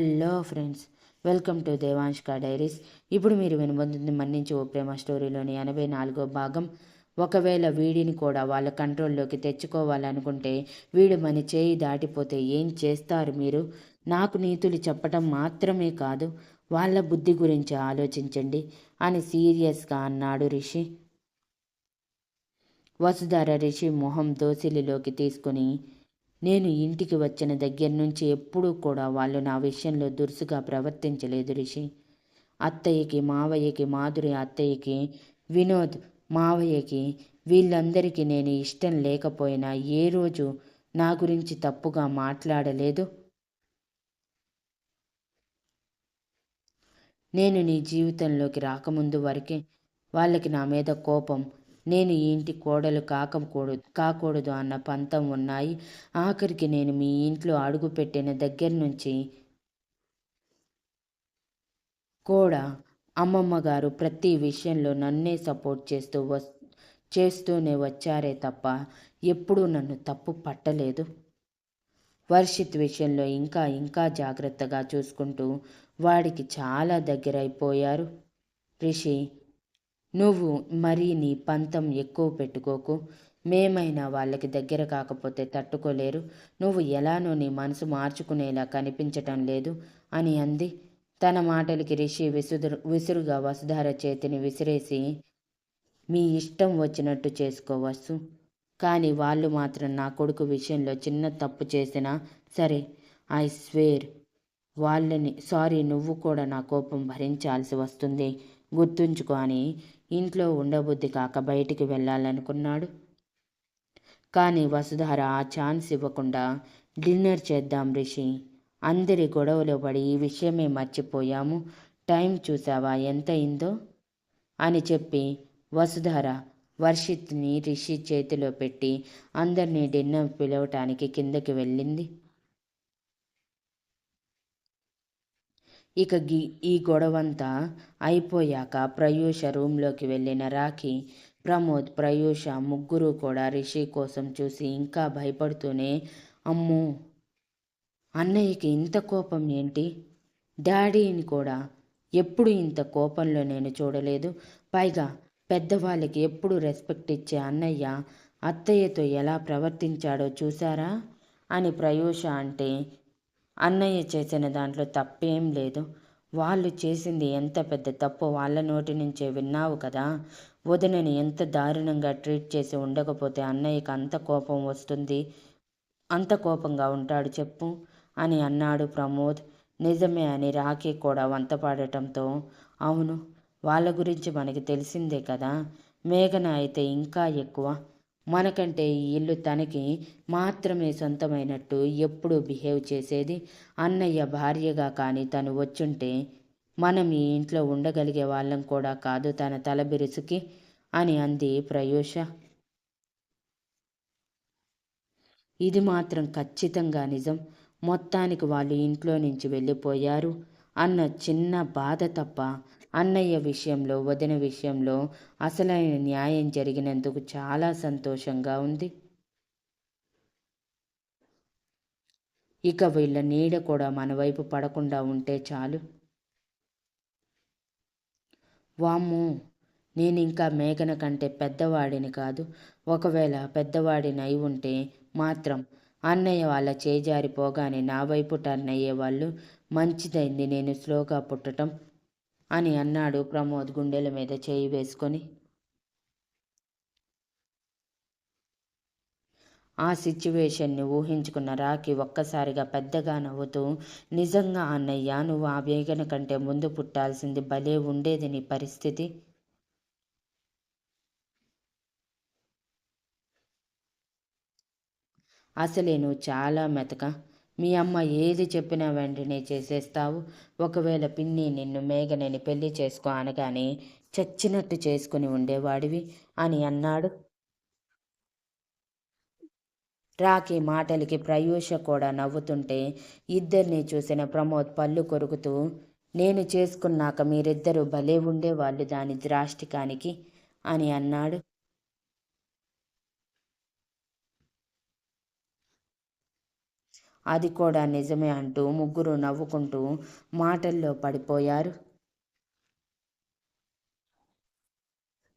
Hello friends welcome to దేవాంష్క diaries. ఇప్పుడు మీరు వినబోతుంది మన్నించి ఓ ప్రేమ స్టోరీలోని ఎనభై నాలుగో భాగం. ఒకవేళ వీడిని కూడా వాళ్ళ కంట్రోల్లోకి తెచ్చుకోవాలనుకుంటే వీడు మన చేయి దాటిపోతే ఏం చేస్తారు మీరు? నాకు నీతులు చెప్పటం మాత్రమే కాదు వాళ్ళ బుద్ధి గురించి ఆలోచించండి అని సీరియస్గా అన్నాడు రిషి. వసుధర రిషి మొహం దోసిలిలోకి తీసుకుని నేను ఇంటికి వచ్చిన దగ్గర నుంచి ఎప్పుడూ కూడా వాళ్ళు నా విషయంలో దురుసుగా ప్రవర్తించలేదు రిషి. అత్తయ్యకి మావయ్యకి మాధురి అత్తయ్యకి వినోద్ మావయ్యకి వీళ్ళందరికీ నేను ఇష్టం లేకపోయినా ఏ రోజు నా గురించి తప్పుగా మాట్లాడలేదు. నేను నీ జీవితంలోకి రాకముందు వరకే వాళ్ళకి నా మీద కోపం నేను ఈ ఇంటి కోడలు కాకూడదు కాకూడదు అన్న పంతం ఉన్నాయి. ఆఖరికి నేను మీ ఇంట్లో అడుగుపెట్టిన దగ్గర నుంచి కూడా అమ్మమ్మ గారు ప్రతి విషయంలో నన్నే సపోర్ట్ చేస్తూ వస్ చేస్తూనే వచ్చారే తప్ప ఎప్పుడూ నన్ను తప్పు పట్టలేదు. వర్షిత్ విషయంలో ఇంకా ఇంకా జాగ్రత్తగా చూసుకుంటూ వాడికి చాలా దగ్గరైపోయారు. రిషి నువ్వు మరీ నీ పంతం ఎక్కువ పెట్టుకోకు. మేమైనా వాళ్ళకి దగ్గర కాకపోతే తట్టుకోలేరు. నువ్వు ఎలానో నీ మనసు మార్చుకునేలా కనిపించటం లేదు అని అంది. తన మాటలకి రిషి విసురు విసురుగా వసుధార చేతిని విసిరేసి మీ ఇష్టం వచ్చినట్టు చేసుకోవచ్చు కానీ వాళ్ళు మాత్రం నా కొడుకు విషయంలో చిన్న తప్పు చేసినా సరే ఐ స్వేర్ వాళ్ళని సారీ నువ్వు కూడా నా కోపం భరించాల్సి వస్తుంది. గుర్తుంచుకో అని ఇంట్లో ఉండబుద్ధి కాక బయటికి వెళ్ళాలనుకున్నాడు. కానీ వసుధార ఆ ఛాన్స్ ఇవ్వకుండా డిన్నర్ చేద్దాం రిషి. అందరి గొడవలో పడి ఈ విషయమే మర్చిపోయాము. టైం చూసావా ఎంత అయిందో? అని చెప్పి వసుధార వర్షిత్ని రిషి చేతిలో పెట్టి అందరినీ డిన్నర్ పిలవటానికి కిందకి వెళ్ళింది. ఇక గీ ఈ గొడవంతా అయిపోయాక ప్రయూష రూమ్లోకి వెళ్ళిన రాఖీ ప్రమోద్ ప్రయూష ముగ్గురు కూడా రిషి కోసం చూసి ఇంకా భయపడుతూనే అమ్మో! అన్నయ్యకి ఇంత కోపం ఏంటి? డాడీని కూడా ఎప్పుడు ఇంత కోపంలో నేను చూడలేదు. పైగా పెద్దవాళ్ళకి ఎప్పుడు రెస్పెక్ట్ ఇచ్చే అన్నయ్య అత్తయ్యతో ఎలా ప్రవర్తించాడో చూసారా అని ప్రయూష అంటే అన్నయ్య చేసిన దాంట్లో తప్పేం లేదు. వాళ్ళు చేసింది ఎంత పెద్ద తప్పు వాళ్ళ నోటి నుంచే విన్నావు కదా. వదినని ఎంత దారుణంగా ట్రీట్ చేసి ఉండకపోతే అన్నయ్యకి అంత కోపం వస్తుంది? అంత కోపంగా ఉంటాడు చెప్పు అని అన్నాడు ప్రమోద్. నిజమే అని రాఖీ కూడా వంతపాడటంతో. అవును వాళ్ళ గురించి మనకి తెలిసిందే కదా. మేఘన అయితే ఇంకా ఎక్కువ. మనకంటే ఈ ఇల్లు తనకి మాత్రమే సొంతమైనట్టు ఎప్పుడు బిహేవ్ చేసేది అన్నయ్య భార్యగా కానీ తను వచ్చుంటే మనం ఈ ఇంట్లో ఉండగలిగే వాళ్ళం కూడా కాదు తన తల బిరుసుకి అని అంది ప్రయూష. ఇది మాత్రం ఖచ్చితంగా నిజం. మొత్తానికి వాళ్ళు ఇంట్లో నుంచి వెళ్ళిపోయారు. అన్న చిన్న బాధ తప్ప అన్నయ్య విషయంలో వదిన విషయంలో అసలైన న్యాయం జరిగినందుకు చాలా సంతోషంగా ఉంది. ఇక వీళ్ళ నీడ కూడా మన వైపు పడకుండా ఉంటే చాలు. వామ్ము నేను ఇంకా మేఘన కంటే పెద్దవాడిని కాదు. ఒకవేళ పెద్దవాడిని అయి ఉంటే మాత్రం అన్నయ్య వాళ్ళ చేజారిపోగానే నా వైపు టర్న్ అయ్యేవాళ్ళు. మంచిదైంది నేను స్లోగా పుట్టడం అని అన్నాడు ప్రమోద్ గుండెల మీద చేయి వేసుకొని. ఆ సిచ్యువేషన్ని ఊహించుకున్న రాకి ఒక్కసారిగా పెద్దగా నవ్వుతూ నిజంగా అన్నయ్య నువ్వు ఆ వేగన కంటే ముందు పుట్టాల్సింది భలే ఉండేది నీ పరిస్థితి. అసలే నువ్వు చాలా మెతక. మీ అమ్మ ఏది చెప్పినా వెంటనే చేసేస్తావు. ఒకవేళ పిన్ని నిన్ను మేఘనని పెళ్ళి చేసుకో అనగానే చచ్చినట్టు చేసుకుని ఉండేవాడివి అని అన్నాడు. రాకి మాటలకి ప్రయూష కూడా నవ్వుతుంటే ఇద్దరిని చూసిన ప్రమోద్ పళ్ళు కొరుకుతూ నేను చేసుకున్నాక మీరిద్దరూ భలే ఉండేవాళ్ళు దాని ద్రాష్టికానికి అని అన్నాడు. అది కూడా నిజమే అంటూ ముగ్గురు నవ్వుకుంటూ మాటల్లో పడిపోయారు.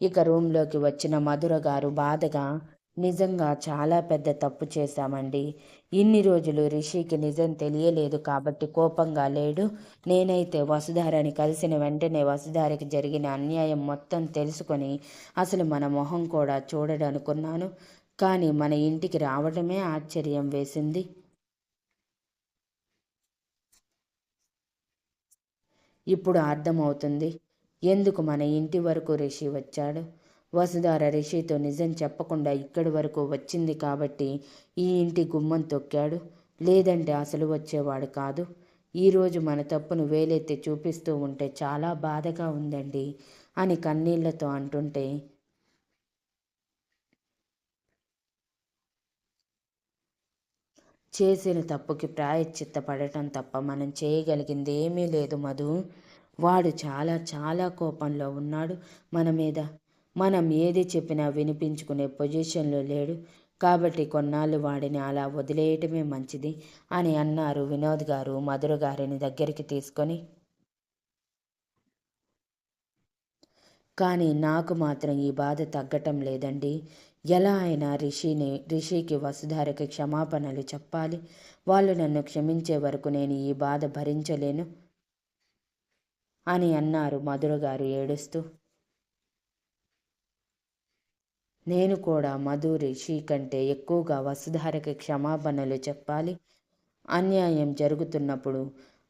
ఇక రూమ్లోకి వచ్చిన మధుర గారు బాధగా నిజంగా చాలా పెద్ద తప్పు చేశామండి. ఇన్ని రోజులు రిషికి నిజం తెలియలేదు కాబట్టి కోపంగా లేడు. నేనైతే వసుధారని కలిసిన వెంటనే వసుధారికి జరిగిన అన్యాయం మొత్తం తెలుసుకొని అసలు మన మొహం కూడా చూడడనుకున్నాను కానీ మన ఇంటికి రావడమే ఆశ్చర్యం వేసింది. ఇప్పుడు అర్థమవుతుంది. ఎందుకు మన ఇంటి వరకు రిషి వచ్చాడు? వసుధార రిషితో నిజం చెప్పకుండా ఇక్కడి వరకు వచ్చింది కాబట్టి ఈ ఇంటి గుమ్మం తొక్కాడు. లేదంటే అసలు వచ్చేవాడు కాదు. ఈరోజు మన తప్పును వేలెత్తి చూపిస్తూ ఉంటే చాలా బాధగా ఉందండి అని కన్నీళ్ళతో అంటుంటే చేసిన తప్పుకి ప్రాయశ్చిత్త పడటం తప్ప మనం చేయగలిగింది ఏమీ లేదు మధు. వాడు చాలా చాలా కోపంలో ఉన్నాడు మన మీద. మనం ఏది చెప్పినా వినిపించుకునే పొజిషన్లో లేడు. కాబట్టి కొన్నాళ్ళు వాడిని అలా వదిలేయటమే మంచిది అని అన్నారు వినోద్ గారు మధుర గారిని దగ్గరికి తీసుకొని. కానీ నాకు మాత్రం ఈ బాధ తగ్గటం లేదండి. ఎలా అయినా రిషిని రిషికి వసుధారకి క్షమాపణలు చెప్పాలి. వాళ్ళు నన్ను క్షమించే వరకు నేను ఈ బాధ భరించలేను అని అన్నారు మధుర గారు ఏడుస్తూ. నేను కూడా మధు రిషి కంటే ఎక్కువగా వసుధారకి క్షమాపణలు చెప్పాలి. అన్యాయం జరుగుతున్నప్పుడు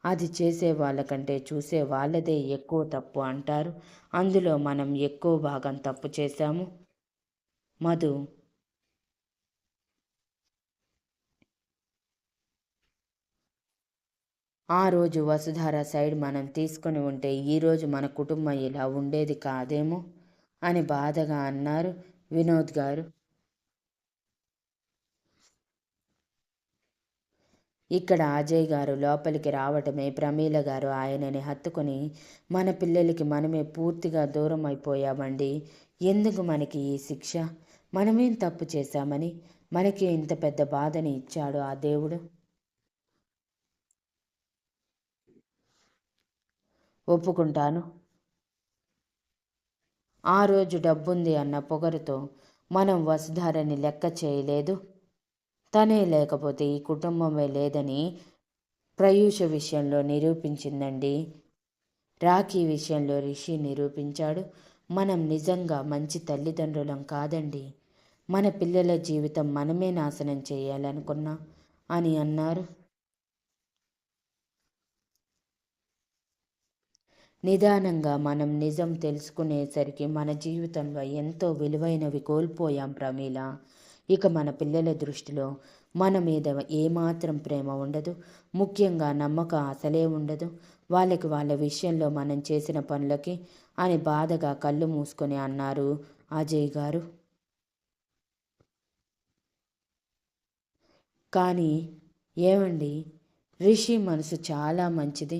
అది చేసే వాళ్ళకంటే చూసే వాళ్ళదే ఎక్కువ తప్పు అంటారు. అందులో మనం ఎక్కువ భాగం తప్పు చేశాము. మధు. ఆ రోజు వసుధార సైడ్ మనం తీసుకొని ఉంటే ఈరోజు మన కుటుంబం ఇలా ఉండేది కాదేమో అని బాధగా అన్నారు వినోద్ గారు. ఇక్కడ అజయ్ గారు లోపలికి రావటమే ప్రమీల గారు ఆయనని హత్తుకొని మన పిల్లలకి మనమే పూర్తిగా దూరం అయిపోయామండి ఎందుకు మనకి ఈ శిక్ష? మనమేం తప్పు చేశామని మనకి ఇంత పెద్ద బాధని ఇచ్చాడు ఆ దేవుడు. ఒప్పుకుంటాను. ఆ రోజు డబ్బుంది అన్న పొగరుతో మనం వసుధారని లెక్క చేయలేదు. తనే లేకపోతే ఈ కుటుంబమే లేదని ప్రయూష విషయంలో నిరూపించిందండి. రాఖీ విషయంలో రిషి నిరూపించాడు. మనం నిజంగా మంచి తల్లిదండ్రులం కాదండి. మన పిల్లల జీవితం మనమే నాశనం చేయాలనుకున్నా? అని అన్నారు. నిదానంగా మనం నిజం తెలుసుకునేసరికి మన జీవితంలో ఎంతో విలువైనవి కోల్పోయాం ప్రమీల. ఇక మన పిల్లల దృష్టిలో మన మీద ఏమాత్రం ప్రేమ ఉండదు. ముఖ్యంగా నమ్మకం అసలే ఉండదు. వాళ్ళకి వాళ్ళ విషయంలో మనం చేసిన పనులకి అని బాధగా కళ్ళు మూసుకొని అన్నారు అజయ్ గారు. కానీ ఏమండి? రిషి మనసు చాలా మంచిది.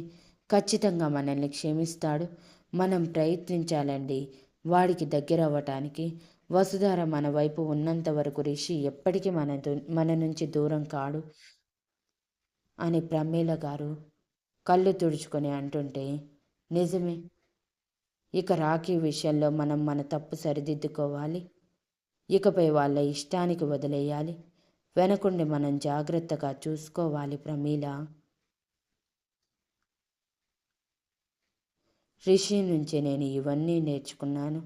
ఖచ్చితంగా మనల్ని క్షమిస్తాడు. మనం ప్రయత్నించాలండి వాడికి దగ్గర అవ్వటానికి వసుధార మన వైపు ఉన్నంత వరకు రిషి ఎప్పటికీ మన మన నుంచి దూరం కాడు అని ప్రమీల గారు కళ్ళు తుడుచుకొని అంటుంటే నిజమే. ఇక రాఖీ విషయంలో మనం మన తప్పు సరిదిద్దుకోవాలి. ఇకపై వాళ్ళ ఇష్టానికి వదిలేయాలి. వెనకుండి మనం జాగ్రత్తగా చూసుకోవాలి ప్రమీల. రిషి నుంచి నేను ఇవన్నీ నేర్చుకున్నాను.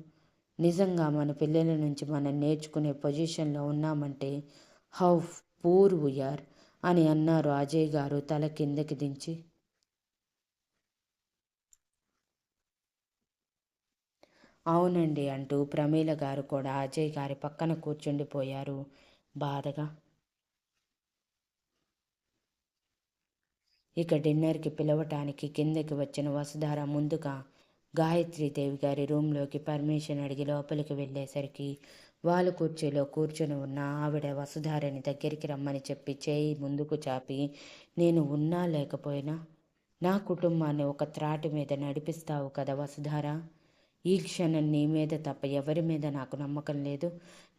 నిజంగా మన పిల్లల నుంచి మనం నేర్చుకునే పొజిషన్లో ఉన్నామంటే హౌ పూర్ వీఆర్ అని అన్నారు అజయ్ గారు తల కిందకి దించి. అవునండి అంటూ ప్రమీల గారు కూడా అజయ్ గారి పక్కన కూర్చుండిపోయారు బాధగా. ఇక డిన్నర్కి పిలవటానికి కిందకి వచ్చిన వసుధార ముందుగా గాయత్రీదేవి గారి రూమ్లోకి పర్మిషన్ అడిగి లోపలికి వెళ్ళేసరికి వాళ్ళు కుర్చీలో కూర్చొని ఉన్న ఆవిడ వసుధారని దగ్గరికి రమ్మని చెప్పి చేయి ముందుకు చాపి నేను ఉన్నా లేకపోయినా నా కుటుంబాన్ని ఒక త్రాటి మీద నడిపిస్తావు కదా వసుధార. ఈ క్షణం నీ మీద తప్ప ఎవరి మీద నాకు నమ్మకం లేదు.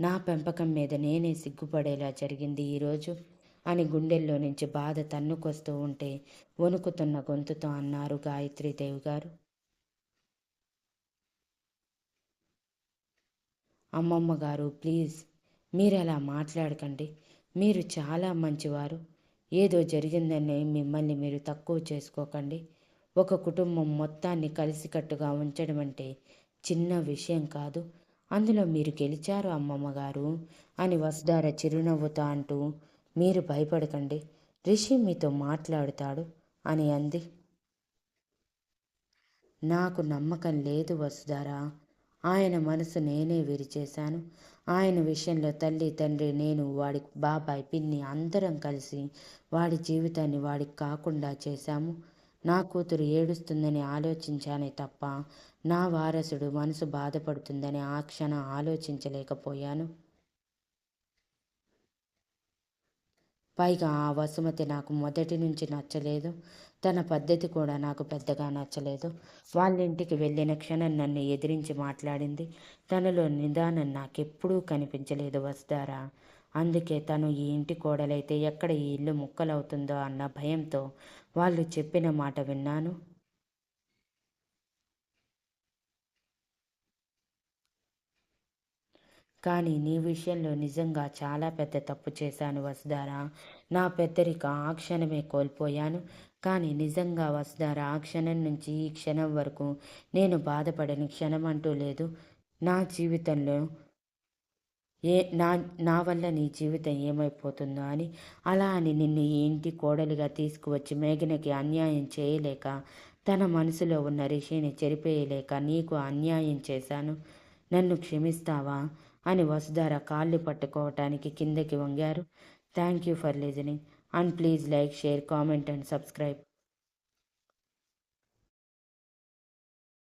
నా పెంపకం మీద నేనే సిగ్గుపడేలా జరిగింది ఈరోజు అని గుండెల్లో నుంచి బాధ తన్నుకొస్తూ ఉంటే వణుకుతున్న గొంతుతో అన్నారు గాయత్రీదేవి గారు. అమ్మమ్మ గారు ప్లీజ్ మీరు అలా మాట్లాడకండి. మీరు చాలా మంచివారు. ఏదో జరిగిందని మిమ్మల్ని మీరు తక్కువ చేసుకోకండి. ఒక కుటుంబం మొత్తాన్ని కలిసికట్టుగా ఉంచడం అంటే చిన్న విషయం కాదు. అందులో మీరు గెలిచారు అమ్మమ్మ గారు అని వసుధార చిరునవ్వుతో అంటూ మీరు భయపడకండి. రిషి మీతో మాట్లాడుతాడు అని అంది. నాకు నమ్మకం లేదు వసుధారా. ఆయన మనసు నేనే విరిచేశాను. ఆయన విషయంలో తల్లి తండ్రి నేను వాడి బాబాయ్ పిన్ని అందరం కలిసి వాడి జీవితాన్ని వాడికి కాకుండా చేశాము. నా కూతురు ఏడుస్తుందని ఆలోచించానే తప్ప నా వారసుడు మనసు బాధపడుతుందని ఆ క్షణం ఆలోచించలేకపోయాను. పైగా ఆ వసుమతి నాకు మొదటి నుంచి నచ్చలేదు. తన పద్ధతి కూడా నాకు పెద్దగా నచ్చలేదు. వాళ్ళ ఇంటికి వెళ్ళిన క్షణం నన్ను ఎదిరించి మాట్లాడింది. తనలో నిదానం నాకెప్పుడూ కనిపించలేదు వస్తారా అందుకే తను ఈ ఇంటి కోడలైతే ఎక్కడ ఈ ఇల్లు ముక్కలవుతుందో అన్న భయంతో వాళ్ళు చెప్పిన మాట విన్నాను. కానీ నీ విషయంలో నిజంగా చాలా పెద్ద తప్పు చేశాను వసుధారా. నా పెద్దరిక ఆ క్షణమే కోల్పోయాను. కానీ నిజంగా వసుధారా ఆ క్షణం నుంచి ఈ క్షణం వరకు నేను బాధపడని క్షణం అంటూ లేదు. నా జీవితంలో ఏ నా నా వల్ల నీ జీవితం ఏమైపోతుందో అని అలా అని నిన్ను ఈ ఇంటి కోడలిగా తీసుకువచ్చి మేఘనకి అన్యాయం చేయలేక తన మనసులో ఉన్న రిషిని చెరిపేయలేక నీకు అన్యాయం చేశాను. నన్ను క్షమిస్తావా? అని వసుధార కాళ్ళు పట్టుకోవటానికి కిందకి వంగారు. Thank you for listening. And please like share comment and subscribe.